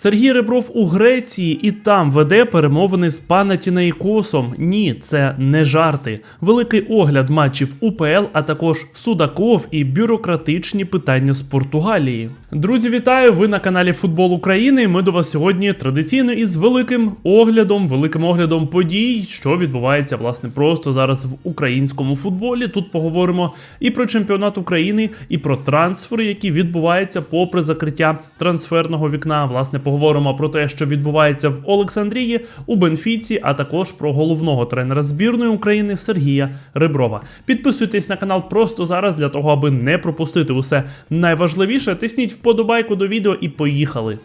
Сергій Ребров у Греції і там веде перемовини з Панатінейкосом. Ні, це не жарти. Великий огляд матчів УПЛ, а також Судаков і бюрократичні питання з Португалії. Друзі, вітаю! Ви на каналі Футбол України. Ми до вас сьогодні традиційно із великим оглядом, великим оглядом подій, що відбувається власне просто зараз в українському футболі. Тут поговоримо і про чемпіонат України, і про трансфери, які відбуваються попри закриття трансферного вікна. Власне, поговоримо про те, що відбувається в Олександрії, у Бенфіці, а також про головного тренера збірної України Сергія Реброва. Підписуйтесь на канал просто зараз для того, аби не пропустити усе найважливіше. Тисніть вподобайку до відео і поїхали.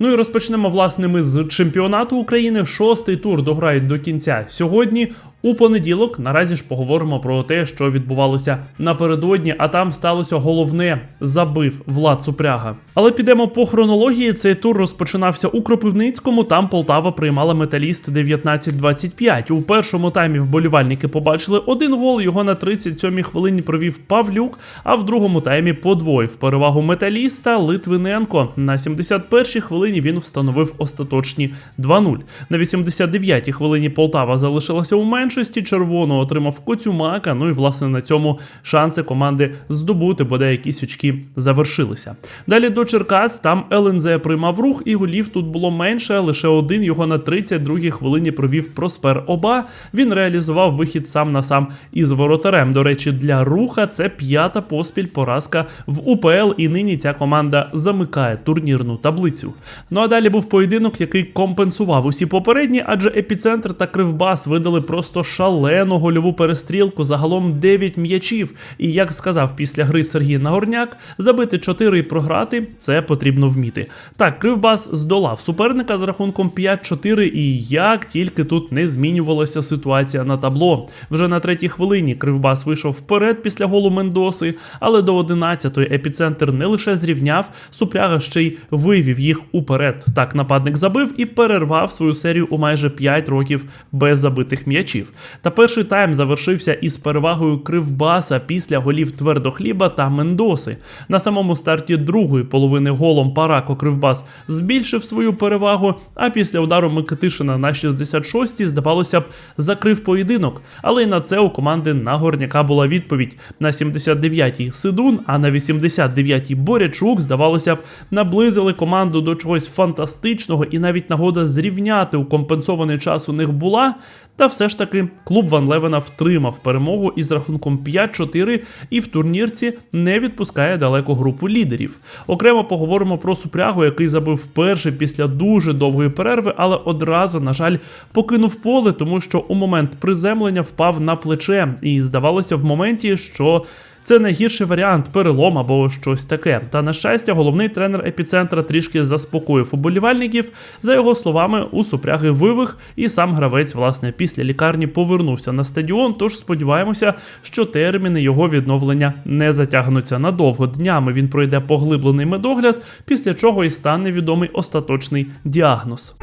Ну і розпочнемо власне ми з чемпіонату України. Шостий тур дограють до кінця сьогодні. У понеділок наразі ж поговоримо про те, що відбувалося напередодні, а там сталося головне забив Влад Супряга. Але підемо по хронології. Цей тур розпочинався у Кропивницькому. Там Полтава приймала металіст 19-25. У першому таймі вболівальники побачили один гол. Його на 37-й хвилині провів Павлюк. А в другому таймі подвоїв перевагу металіста Литвиненко. На 71-й хвилині він встановив остаточні 2-0. На 89-й хвилині Полтава залишилася у меншості. Червоно отримав Коцюмака. Ну і власне на цьому шанси команди здобути бодай якісь очки завершилися. Далі до Черкас там ЛНЗ приймав рух, і голів тут було менше. Лише один його на 32-й хвилині провів Проспер Оба. Він реалізував вихід сам на сам із воротарем. До речі, для руха це п'ята поспіль поразка в УПЛ, і нині ця команда замикає турнірну таблицю. Ну а далі був поєдинок, який компенсував усі попередні, адже епіцентр та Кривбас видали просто шалену гольову перестрілку, загалом 9 м'ячів. І як сказав після гри Сергій Нагорняк, забити 4 і програти це потрібно вміти. Так, Кривбас здолав суперника з рахунком 5-4, і як тільки тут не змінювалася ситуація на табло. Вже на третій хвилині Кривбас вийшов вперед після голу Мендоси, але до 11-ї епіцентр не лише зрівняв, супряга ще й вивів їх уперед. Так, нападник забив і перервав свою серію у майже 5 років без забитих м'ячів. Та перший тайм завершився із перевагою Кривбаса після голів Твердохліба та Мендоси. На самому старті другої половини голом Парако Кривбас збільшив свою перевагу, а після удару Микитишина на 66-й, здавалося б, закрив поєдинок. Але й на це у команди Нагорняка була відповідь. На 79-й Сидун, а на 89-й Борячук, здавалося б, наблизили команду до чогось фантастичного, і навіть нагода зрівняти у компенсований час у них була. Та все ж таки клуб Ван Левена втримав перемогу із рахунком 5-4 і в турнірці не відпускає далеко групу лідерів. Окремо поговоримо про Супрягу, який забив вперше після дуже довгої перерви, але одразу, на жаль, покинув поле, тому що у момент приземлення впав на плече, і здавалося в моменті, що. Це найгірший варіант перелом або щось таке. Та на щастя, головний тренер епіцентра трішки заспокоїв уболівальників. За його словами, у супряги вивих, і сам гравець, власне, після лікарні повернувся на стадіон. Тож сподіваємося, що терміни його відновлення не затягнуться надовго. Днями він пройде поглиблений медогляд, після чого і стане відомий остаточний діагноз.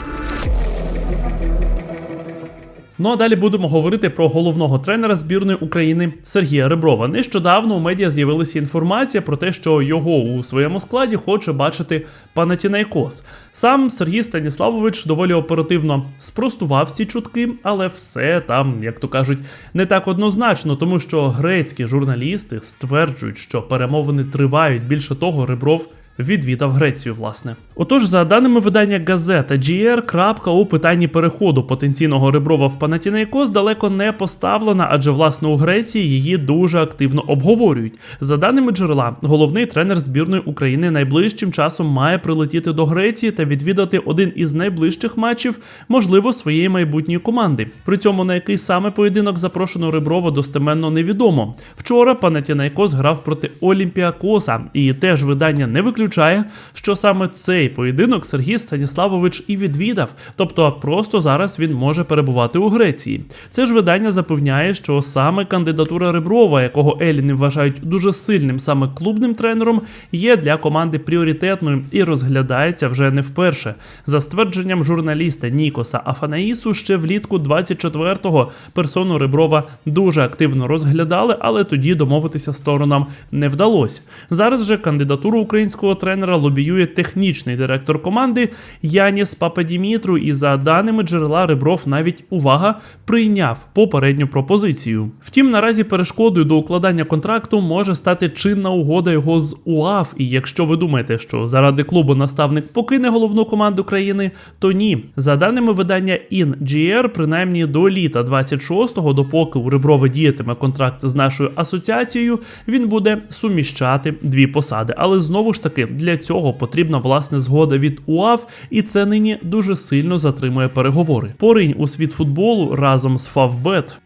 Ну а далі будемо говорити про головного тренера збірної України Сергія Реброва. Нещодавно у медіа з'явилася інформація про те, що його у своєму складі хоче бачити Панатінайкос. Сам Сергій Станіславович доволі оперативно спростував ці чутки, але все там, як то кажуть, не так однозначно, тому що грецькі журналісти стверджують, що перемовини тривають. Більше того, Ребров відвідав Грецію, власне. Отож, за даними видання газета GR, крапка у питанні переходу потенційного Реброва в Панатінейкос далеко не поставлена, адже власне у Греції її дуже активно обговорюють. За даними джерела, головний тренер збірної України найближчим часом має прилетіти до Греції та відвідати один із найближчих матчів, можливо, своєї майбутньої команди. При цьому на який саме поєдинок запрошено Реброва достеменно невідомо. Вчора Панатінайкос грав проти Олімпіакоса, і теж видання не виключає виключає, що саме цей поєдинок Сергій Станіславович і відвідав, тобто просто зараз він може перебувати у Греції. Це ж видання запевняє, що саме кандидатура Реброва, якого Еліни вважають дуже сильним саме клубним тренером, є для команди пріоритетною і розглядається вже не вперше. За ствердженням журналіста Нікоса Афанаїсу, ще влітку 24-го персону Реброва дуже активно розглядали, але тоді домовитися сторонам не вдалося. Зараз же кандидатуру українського тренера лобіює технічний директор команди Яніс Пападімітру. І за даними джерела Ребров, навіть увага прийняв попередню пропозицію. Втім, наразі перешкодою до укладання контракту може стати чинна угода його з УАФ. І якщо ви думаєте, що заради клубу наставник покине головну команду країни, то ні. За даними видання InGR, принаймні до літа 26-го, допоки у Реброва діятиме контракт з нашою асоціацією, він буде суміщати дві посади. Але знову ж таки для цього потрібна власне згода від УАФ, і це нині дуже сильно затримує переговори. Поринь у світ футболу разом з Фавбет.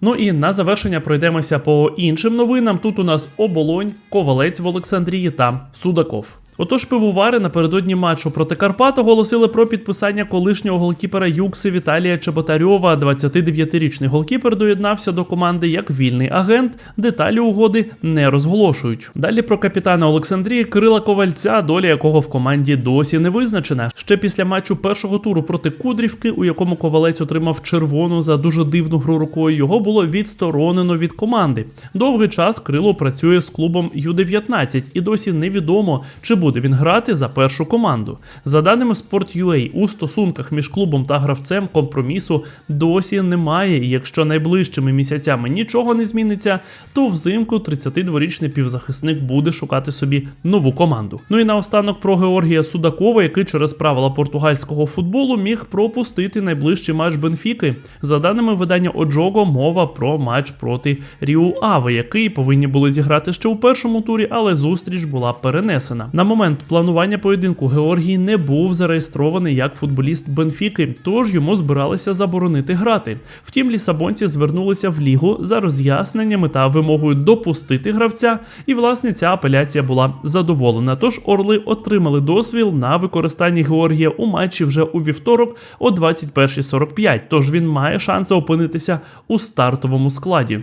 Ну і на завершення пройдемося по іншим новинам. Тут у нас оболонь, ковалець в Олександрії та Судаков. Отож, пивовари напередодні матчу проти Карпат оголосили про підписання колишнього голкіпера Юкси Віталія Чеботарьова. 29-річний голкіпер доєднався до команди як вільний агент. Деталі угоди не розголошують. Далі про капітана Олександрії Кирила Ковальця, доля якого в команді досі не визначена. Ще після матчу першого туру проти Кудрівки, у якому ковалець отримав червону за дуже дивну гру рукою, його було відсторонено від команди. Довгий час Крило працює з клубом Ю-19 і досі невідомо, чи буде він грати за першу команду. За даними Sport.ua, у стосунках між клубом та гравцем компромісу досі немає. І якщо найближчими місяцями нічого не зміниться, то взимку 32-річний півзахисник буде шукати собі нову команду. Ну і наостанок про Георгія Судакова, який через правила португальського футболу міг пропустити найближчий матч Бенфіки. За даними видання Оджого, мова про матч проти Ріу Ави, який повинні були зіграти ще у першому турі, але зустріч була перенесена. На момент планування поєдинку Георгій не був зареєстрований як футболіст Бенфіки, тож йому збиралися заборонити грати. Втім, лісабонці звернулися в лігу за роз'ясненнями та вимогою допустити гравця, і власне ця апеляція була задоволена. Тож орли отримали дозвіл на використання Георгія у матчі вже у вівторок о 21.45, Тож він має шанси опинитися у стартовому складі.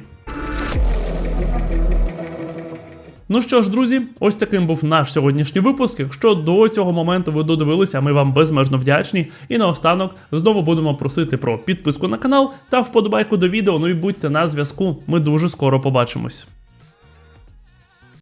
Ну що ж, друзі, ось таким був наш сьогоднішній випуск. Якщо до цього моменту ви додивилися, ми вам безмежно вдячні. І наостанок знову будемо просити про підписку на канал та вподобайку до відео. Ну і будьте на зв'язку. Ми дуже скоро побачимось.